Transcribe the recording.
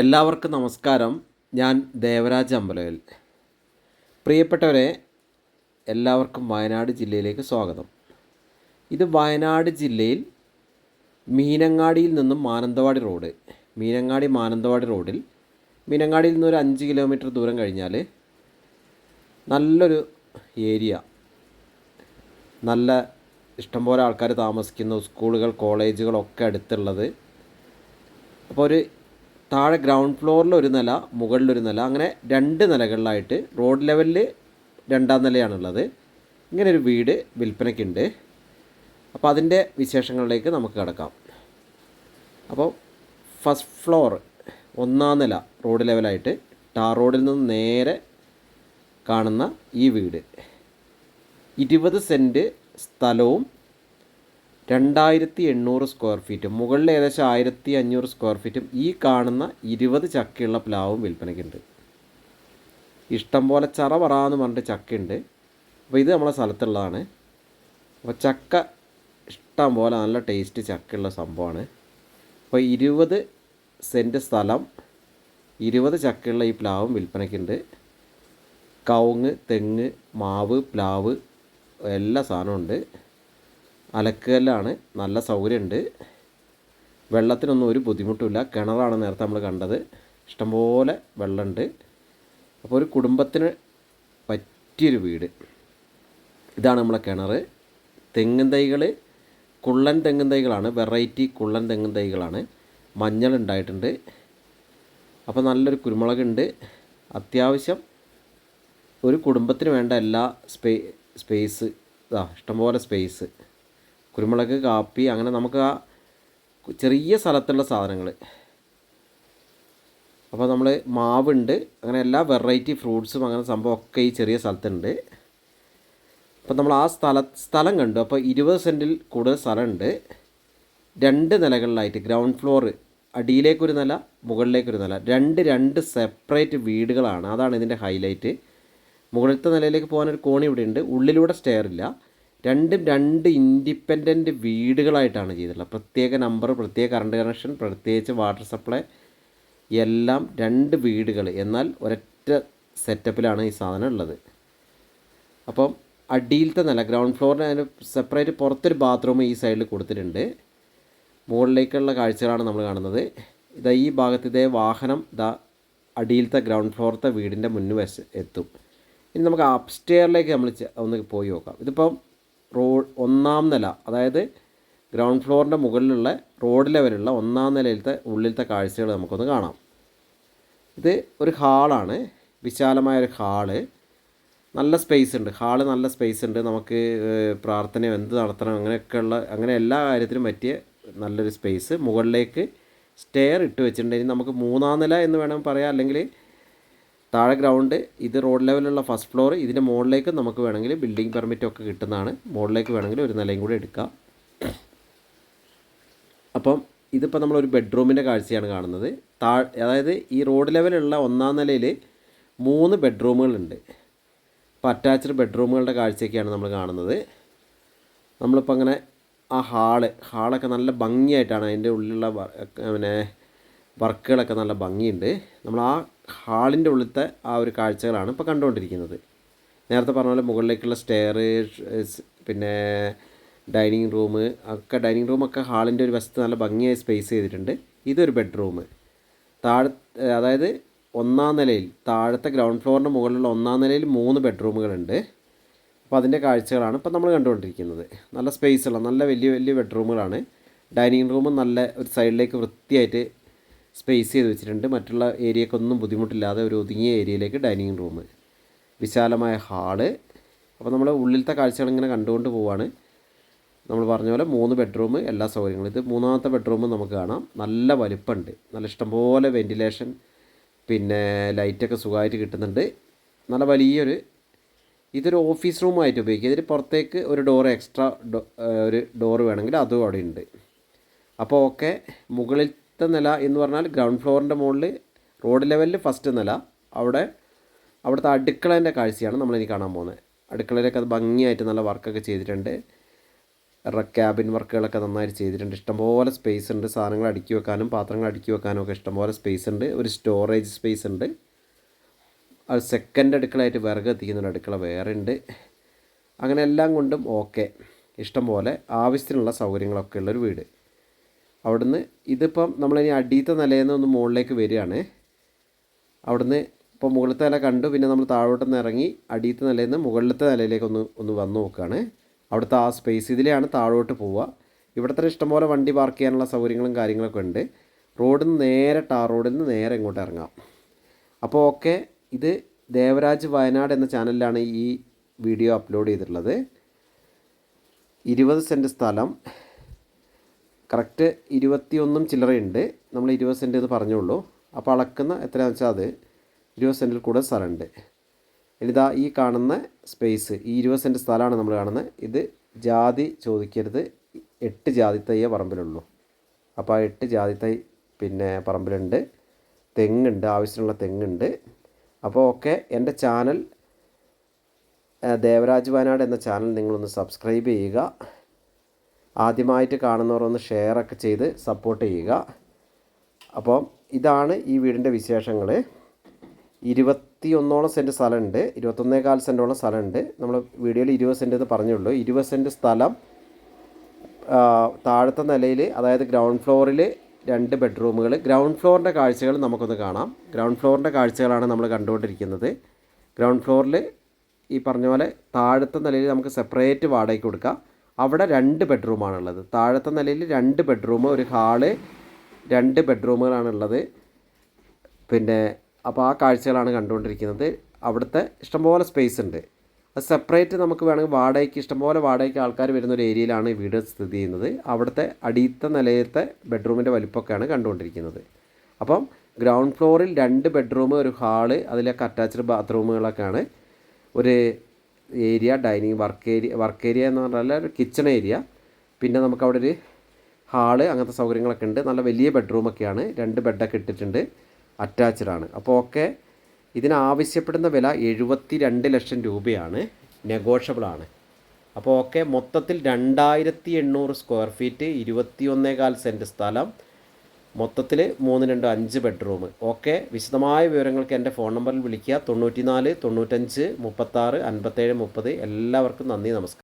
എല്ലാവർക്കും നമസ്കാരം. ഞാൻ ദേവരാജ് അമ്പലവിൽ. പ്രിയപ്പെട്ടവരെ എല്ലാവർക്കും വയനാട് ജില്ലയിലേക്ക് സ്വാഗതം. ഇത് വയനാട് ജില്ലയിൽ മീനങ്ങാടിയിൽ നിന്നും മാനന്തവാടി റോഡ് മീനങ്ങാടി മാനന്തവാടി റോഡിൽ മീനങ്ങാടിയിൽ നിന്ന് ഒരു അഞ്ച് കിലോമീറ്റർ ദൂരം കഴിഞ്ഞാൽ നല്ലൊരു ഏരിയ. നല്ല ഇഷ്ടംപോലെ ആൾക്കാർ താമസിക്കുന്നു സ്കൂളുകൾ കോളേജുകളൊക്കെ അടുത്തുള്ളത്. അപ്പോൾ ഒരു താഴെ ഗ്രൗണ്ട് ഫ്ലോറിൽ ഒരു നില മുകളിലൊരു നില അങ്ങനെ രണ്ട് നിലകളിലായിട്ട് റോഡ് ലെവലിൽ രണ്ടാം നിലയാണുള്ളത്. ഇങ്ങനെ ഒരു വീട് വിൽപ്പനയ്ക്കുണ്ട്. അപ്പോൾ അതിന്റെ വിശേഷങ്ങളിലേക്ക് നമുക്ക് കിടക്കാം. അപ്പോൾ ഫസ്റ്റ് ഫ്ലോർ ഒന്നാം നില റോഡ് ലെവലായിട്ട് ടാർ റോഡിൽ നിന്ന് നേരെ കാണുന്ന ഈ വീട്. ഇരുപത് സെന്റ് സ്ഥലവും രണ്ടായിരത്തി എണ്ണൂറ് സ്ക്വയർ ഫീറ്റും മുകളിൽ ഏകദേശം ആയിരത്തി അഞ്ഞൂറ് സ്ക്വയർ ഫീറ്റും ഈ കാണുന്ന ഇരുപത് ചക്കയുള്ള പ്ലാവും വിൽപ്പനയ്ക്കുണ്ട്. ഇഷ്ടം പോലെ ചറ പറന്ന് പറഞ്ഞിട്ട് ചക്കയുണ്ട്. അപ്പോൾ ഇത് നമ്മളെ സ്ഥലത്തുള്ളതാണ്. അപ്പോൾ ചക്ക ഇഷ്ടം പോലെ നല്ല ടേസ്റ്റ് ചക്കയുള്ള സംഭവമാണ്. അപ്പോൾ ഇരുപത് സെന്റ് സ്ഥലം ഇരുപത് ചക്കയുള്ള ഈ പ്ലാവും വിൽപ്പനയ്ക്കുണ്ട്. കവുങ്ങ് തെങ്ങ് മാവ് പ്ലാവ് എല്ലാ സാധനവും ഉണ്ട്. അലക്കുകല്ലാണ് നല്ല സൗകര്യമുണ്ട്. വെള്ളത്തിനൊന്നും ഒരു ബുദ്ധിമുട്ടുമില്ല. കിണറാണ് നേരത്തെ നമ്മൾ കണ്ടത്. ഇഷ്ടംപോലെ വെള്ളമുണ്ട്. അപ്പോൾ ഒരു കുടുംബത്തിന് പറ്റിയൊരു വീട്. ഇതാണ് നമ്മളെ കിണർ തെങ്ങും തൈകൾ കുള്ളൻ തെങ്ങും തൈകളാണ്. വെറൈറ്റി കുള്ളൻ തെങ്ങും തൈകളാണ്. മഞ്ഞൾ ഉണ്ടായിട്ടുണ്ട്. അപ്പോൾ നല്ലൊരു കുരുമുളകുണ്ട് അത്യാവശ്യം ഒരു കുടുംബത്തിന് വേണ്ട എല്ലാ സ്പേ സ്പേസ്. ഇഷ്ടംപോലെ സ്പേസ്. കുരുമുളക് കാപ്പി അങ്ങനെ നമുക്ക് ആ ചെറിയ സ്ഥലത്തുള്ള സാധനങ്ങൾ. അപ്പോൾ നമ്മൾ മാവുണ്ട് അങ്ങനെ എല്ലാ വെറൈറ്റി ഫ്രൂട്ട്സും അങ്ങനെ സംഭവമൊക്കെ ഈ ചെറിയ സ്ഥലത്തുണ്ട്. അപ്പോൾ നമ്മൾ ആ സ്ഥല സ്ഥലം കണ്ടു. അപ്പോൾ ഇരുപത് സെന്റിൽ കൂടുതൽ സ്ഥലമുണ്ട്. രണ്ട് നിലകളിലായിട്ട് ഗ്രൗണ്ട് ഫ്ലോർ അടിയിലേക്കൊരു നില മുകളിലേക്കൊരു നില. രണ്ട് രണ്ട് സെപ്പറേറ്റ് വീടുകളാണ്. അതാണ് ഇതിന്റെ ഹൈലൈറ്റ്. മുകളിലത്തെ നിലയിലേക്ക് പോകാനൊരു കോണി ഇവിടെ ഉണ്ട് ഉള്ളിലൂടെ സ്റ്റെയർ ഇല്ല രണ്ടും രണ്ട് ഇൻഡിപെൻഡന്റ് വീടുകളായിട്ടാണ് ചെയ്തിട്ടുള്ളത്. പ്രത്യേക നമ്പർ പ്രത്യേക കറണ്ട് കണക്ഷൻ പ്രത്യേകിച്ച് വാട്ടർ സപ്ലൈ എല്ലാം രണ്ട് വീടുകൾ. എന്നാൽ ഒരൊറ്റ സെറ്റപ്പിലാണ് ഈ സാധനം ഉള്ളത്. അപ്പം അടിയിലത്തെ നില ഗ്രൗണ്ട് ഫ്ലോറിന് അതിന് സെപ്പറേറ്റ് പുറത്തൊരു ബാത്റൂം ഈ സൈഡിൽ കൊടുത്തിട്ടുണ്ട്. മുകളിലേക്കുള്ള കാഴ്ചകളാണ് നമ്മൾ കാണുന്നത്. ഇതാ ഈ ഭാഗത്ത് ഇതേ വാഹനം ഇതാ അടിയിലത്തെ ഗ്രൗണ്ട് ഫ്ലോറത്തെ വീടിന്റെ മുന്നിൽ വശ എത്തും. ഇനി നമുക്ക് അപ്സ്റ്റെയറിലേക്ക് നമ്മൾ ഒന്ന് പോയി നോക്കാം. ഇതിപ്പം റോഡ് ഒന്നാം നില അതായത് ഗ്രൗണ്ട് ഫ്ലോറിന്റെ മുകളിലുള്ള റോഡ് ലെവലുള്ള ഒന്നാം നിലയിലത്തെ ഉള്ളിലത്തെ കാഴ്ചകൾ നമുക്കൊന്ന് കാണാം. ഇത് ഒരു ഹാളാണ്. വിശാലമായ ഒരു ഹാൾ. നല്ല സ്പേസ് ഉണ്ട്. ഹാൾ നല്ല സ്പേസ് ഉണ്ട്. നമുക്ക് പ്രാർത്ഥനയോ എന്ത് നടത്തണം അങ്ങനെയൊക്കെയുള്ള അങ്ങനെ എല്ലാ കാര്യത്തിനും പറ്റിയ നല്ലൊരു സ്പേസ് മുകളിലേക്ക് സ്റ്റെയർ ഇട്ട് വെച്ചിട്ടുണ്ടെങ്കിൽ നമുക്ക് മൂന്നാം നില എന്ന് വേണമെങ്കിൽ പറയാം. അല്ലെങ്കിൽ താഴെ ഗ്രൗണ്ട് ഇത് റോഡ് ലെവലുള്ള ഫസ്റ്റ് ഫ്ലോർ ഇതിന്റെ മുകളിലേക്ക് നമുക്ക് വേണമെങ്കിൽ ബിൽഡിംഗ് പെർമിറ്റ് ഒക്കെ കിട്ടുന്നതാണ്. മുകളിലേക്ക് വേണമെങ്കിൽ ഒരു നിലയും കൂടി എടുക്കാം. അപ്പം ഇതിപ്പോൾ നമ്മളൊരു ബെഡ്റൂമിന്റെ കാഴ്ചയാണ് കാണുന്നത്. താ അതായത് ഈ റോഡ് ലെവലുള്ള ഒന്നാം നിലയിൽ മൂന്ന് ബെഡ്റൂമുകളുണ്ട് അപ്പോൾ അറ്റാച്ച്ഡ് ബെഡ്റൂമുകളുടെ കാഴ്ചയൊക്കെയാണ് നമ്മൾ കാണുന്നത്. നമ്മളിപ്പോൾ അങ്ങനെ ആ ഹാൾ ഹാളൊക്കെ നല്ല ഭംഗിയായിട്ടാണ് അതിന്റെ ഉള്ളിലുള്ള പിന്നെ വർക്കുകളൊക്കെ നല്ല ഭംഗിയുണ്ട്. നമ്മൾ ആ ഹാളിന്റെ ഉള്ളിലത്തെ ആ ഒരു കാഴ്ചകളാണ് ഇപ്പോൾ കണ്ടുകൊണ്ടിരിക്കുന്നത്. നേരത്തെ പറഞ്ഞ പോലെ മുകളിലേക്കുള്ള സ്റ്റെയർ പിന്നെ ഡൈനിങ് റൂം ഒക്കെ ഡൈനിങ് റൂമൊക്കെ ഹാളിന്റെ ഒരു വശത്ത് നല്ല ഭംഗിയായി സ്പേസ് ചെയ്തിട്ടുണ്ട്. ഇതൊരു ബെഡ്റൂം താഴെ അതായത് ഒന്നാം നിലയിൽ താഴത്തെ ഗ്രൗണ്ട് ഫ്ലോറിന്റെ മുകളിലുള്ള ഒന്നാം നിലയിൽ മൂന്ന് ബെഡ്റൂമുകളുണ്ട് അപ്പോൾ അതിന്റെ കാഴ്ചകളാണ് ഇപ്പോൾ നമ്മൾ കണ്ടുകൊണ്ടിരിക്കുന്നത്. നല്ല സ്പേസ് ഉള്ള നല്ല വലിയ വലിയ ബെഡ്റൂമുകളാണ് ഡൈനിങ് റൂമും നല്ല ഒരു സൈഡിലേക്ക് വൃത്തിയായിട്ട് സ്പേസ് ചെയ്ത് വെച്ചിട്ടുണ്ട്. മറ്റുള്ള ഏരിയക്കൊന്നും ബുദ്ധിമുട്ടില്ലാതെ ഒരു ഒതുങ്ങിയ ഏരിയയിലേക്ക് ഡൈനിങ് റൂം വിശാലമായ ഹാൾ അപ്പോൾ നമ്മൾ ഉള്ളിലത്തെ കാഴ്ചകൾ ഇങ്ങനെ കണ്ടുകൊണ്ട് പോവാണ്. നമ്മൾ പറഞ്ഞ പോലെ മൂന്ന് ബെഡ്റൂം എല്ലാ സൗകര്യങ്ങളും. ഇത് മൂന്നാമത്തെ ബെഡ്റൂം നമുക്ക് കാണാം. നല്ല വലുപ്പമുണ്ട്. നല്ല ഇഷ്ടംപോലെ വെന്റിലേഷൻ പിന്നെ ലൈറ്റൊക്കെ സുഖമായിട്ട് കിട്ടുന്നുണ്ട്. നല്ല വലിയൊരു ഇതൊരു ഓഫീസ് റൂമായിട്ട് ഉപയോഗിക്കുക. ഇതിന് പുറത്തേക്ക് ഒരു ഡോർ എക്സ്ട്രാ ഒരു ഡോർ വേണമെങ്കിൽ അതും അവിടെ ഉണ്ട്. അപ്പോൾ ഓക്കെ മുകളിൽ ഫസ്റ്റത്തെ നില എന്ന് പറഞ്ഞാൽ ഗ്രൗണ്ട് ഫ്ലോറിന്റെ മുകളിൽ റോഡ് ലെവലിൽ ഫസ്റ്റ് നില. അവിടെ അവിടുത്തെ അടുക്കളേന്റെ കാഴ്ചയാണ് നമ്മളിനി കാണാൻ പോകുന്നത്. അടുക്കളയിലൊക്കെ അത് ഭംഗിയായിട്ട് നല്ല വർക്കൊക്കെ ചെയ്തിട്ടുണ്ട്. ക്യാബിൻ വർക്കുകളൊക്കെ നന്നായിട്ട് ചെയ്തിട്ടുണ്ട്. ഇഷ്ടംപോലെ സ്പേസ് ഉണ്ട്. സാധനങ്ങൾ അടുക്കി വെക്കാനും പാത്രങ്ങൾ അടുക്കി വെക്കാനും ഒക്കെ ഇഷ്ടംപോലെ സ്പേസ് ഉണ്ട്. ഒരു സ്റ്റോറേജ് സ്പേസ് ഉണ്ട്. അത് സെക്കൻഡ് അടുക്കളയായിട്ട് വിറക് എത്തിക്കുന്നൊരു അടുക്കള വേറെ ഉണ്ട്. അങ്ങനെ എല്ലാം കൊണ്ടും ഓക്കെ ഇഷ്ടംപോലെ ആവശ്യത്തിനുള്ള സൗകര്യങ്ങളൊക്കെ ഉള്ളൊരു വീട്. അവിടുന്ന് ഇതിപ്പം നമ്മളിനി അടിയത്തെ നിലയിൽ നിന്ന് ഒന്ന് മുകളിലേക്ക് വരികയാണ്. അവിടുന്ന് ഇപ്പോൾ മുകളിലത്തെ നില കണ്ടു പിന്നെ നമ്മൾ താഴോട്ട് നിന്ന് ഇറങ്ങി അടിയത്തെ നിലയിൽ നിന്ന് മുകളിലത്തെ നിലയിലേക്ക് ഒന്ന് ഒന്ന് വന്ന് നോക്കുകയാണ്. അവിടുത്തെ ആ സ്പേസ് ഇതിലെയാണ് താഴോട്ട് പോവുക. ഇവിടുത്തെ ഇഷ്ടംപോലെ വണ്ടി പാർക്ക് ചെയ്യാനുള്ള സൗകര്യങ്ങളും കാര്യങ്ങളൊക്കെ ഉണ്ട്. റോഡിൽ നിന്ന് നേരെ ടാർ റോഡിൽ നിന്ന് നേരെ ഇങ്ങോട്ട് ഇറങ്ങാം. അപ്പോൾ ഓക്കെ ഇത് ദേവരാജ് വയനാട് എന്ന ചാനലിലാണ് ഈ വീഡിയോ അപ്ലോഡ് ചെയ്തിട്ടുള്ളത്. ഇരുപത് സെന്റ് സ്ഥലം. കറക്റ്റ് ഇരുപത്തിയൊന്നും ചില്ലറയുണ്ട്. നമ്മൾ ഇരുപത് സെന്റ് എന്ന് പറഞ്ഞുള്ളൂ. അപ്പോൾ അളക്കുന്ന എത്രയാണെന്ന് വെച്ചാൽ അത് ഇരുപത് സെന്റിൽ കൂടുതൽ സ്ഥലമുണ്ട്. ഇനിതാ ഈ കാണുന്ന സ്പേസ് ഈ ഇരുപത് സെന്റ് സ്ഥലമാണ് നമ്മൾ കാണുന്നത്. ഇത് ജാതി ചോദിക്കരുത്. എട്ട് ജാതി തയ്യേ പറമ്പിലുള്ളൂ. അപ്പോൾ ആ എട്ട് ജാതി തൈ പിന്നെ പറമ്പിലുണ്ട്. തെങ്ങുണ്ട് ആവശ്യത്തിനുള്ള തെങ്ങുണ്ട്. അപ്പോൾ ഓക്കെ എന്റെ ചാനൽ ദേവരാജ് വയനാട് എന്ന ചാനൽ നിങ്ങളൊന്ന് സബ്സ്ക്രൈബ് ചെയ്യുക. ആദ്യമായിട്ട് കാണുന്നവർ ഒന്ന് ഷെയറൊക്കെ ചെയ്ത് സപ്പോർട്ട് ചെയ്യുക. അപ്പോൾ ഇതാണ് ഈ വീടിന്റെ വിശേഷങ്ങൾ. ഇരുപത്തി ഒന്നോളം സെന്റ് സ്ഥലമുണ്ട്. ഇരുപത്തൊന്നേകാൽ സെന്റോളം സ്ഥലമുണ്ട്. നമ്മൾ വീഡിയോയിൽ ഇരുപത് സെന്റ് എന്ന് പറഞ്ഞുള്ളൂ. ഇരുപത് സെന്റ് സ്ഥലം താഴത്തെ നിലയിൽ അതായത് ഗ്രൗണ്ട് ഫ്ലോറിൽ രണ്ട് ബെഡ്റൂമുകൾ ഗ്രൗണ്ട് ഫ്ലോറിന്റെ കാഴ്ചകൾ നമുക്കൊന്ന് കാണാം. ഗ്രൗണ്ട് ഫ്ലോറിന്റെ കാഴ്ചകളാണ് നമ്മൾ കണ്ടുകൊണ്ടിരിക്കുന്നത്. ഗ്രൗണ്ട് ഫ്ലോറിൽ ഈ പറഞ്ഞ പോലെ താഴത്തെ നിലയിൽ നമുക്ക് സെപ്പറേറ്റ് വാടകയ്ക്ക് കൊടുക്കാം. അവിടെ രണ്ട് ബെഡ്റൂമാണുള്ളത്. താഴത്തെ നിലയിൽ രണ്ട് ബെഡ്റൂം ഒരു ഹാൾ രണ്ട് ബെഡ്റൂമുകളാണുള്ളത്. പിന്നെ അപ്പോൾ ആ കാഴ്ചകളാണ് കണ്ടുകൊണ്ടിരിക്കുന്നത്. അവിടുത്തെ ഇഷ്ടംപോലെ സ്പേസ് ഉണ്ട്. അത് സെപ്പറേറ്റ് നമുക്ക് വേണമെങ്കിൽ വാടകയ്ക്ക് ഇഷ്ടംപോലെ വാടകയ്ക്ക് ആൾക്കാർ വരുന്ന ഒരു ഏരിയയിലാണ് ഈ വീട് സ്ഥിതി ചെയ്യുന്നത്. അവിടുത്തെ അടിയത്തെ നിലയത്തെ ബെഡ്റൂമിന്റെ വലിപ്പമൊക്കെയാണ് കണ്ടുകൊണ്ടിരിക്കുന്നത്. അപ്പം ഗ്രൗണ്ട് ഫ്ലോറിൽ രണ്ട് ബെഡ്റൂം ഒരു ഹാൾ അതിലൊക്കെ അറ്റാച്ച്ഡ് ബാത്റൂമുകളൊക്കെയാണ് ഒരു area dining work area work area എന്ന് പറഞ്ഞാൽ ഒരു കിച്ചൺ ഏരിയ പിന്നെ നമുക്ക് അവിടെ ഒരു ഹാൾ അങ്ങനത്തെ സൗകര്യങ്ങളൊക്കെ ഉണ്ട്. നല്ല വലിയ ബെഡ്റൂമൊക്കെയാണ് രണ്ട് ബെഡൊക്കെ ഇട്ടിട്ടുണ്ട്. അറ്റാച്ച്ഡ് ആണ്. അപ്പോൾ ഓക്കെ ഇതിനാവശ്യപ്പെടുന്ന വില എഴുപത്തി രണ്ട് ലക്ഷം രൂപയാണ്. നെഗോഷ്യബിളാണ് അപ്പോൾ ഓക്കെ മൊത്തത്തിൽ രണ്ടായിരത്തി എണ്ണൂറ് സ്ക്വയർ ഫീറ്റ് ഇരുപത്തി ഒന്നേകാൽ സെന്റ് സ്ഥലം. മൊത്തത്തിൽ മൂന്ന് രണ്ട് അഞ്ച് ബെഡ്റൂം. ഓക്കെ വിശദമായ വിവരങ്ങൾക്ക് എന്റെ ഫോൺ നമ്പറിൽ വിളിക്കുക. തൊണ്ണൂറ്റി നാല് തൊണ്ണൂറ്റഞ്ച് മുപ്പത്താറ് അൻപത്തേഴ് മുപ്പത്. എല്ലാവർക്കും നന്ദി നമസ്കാരം.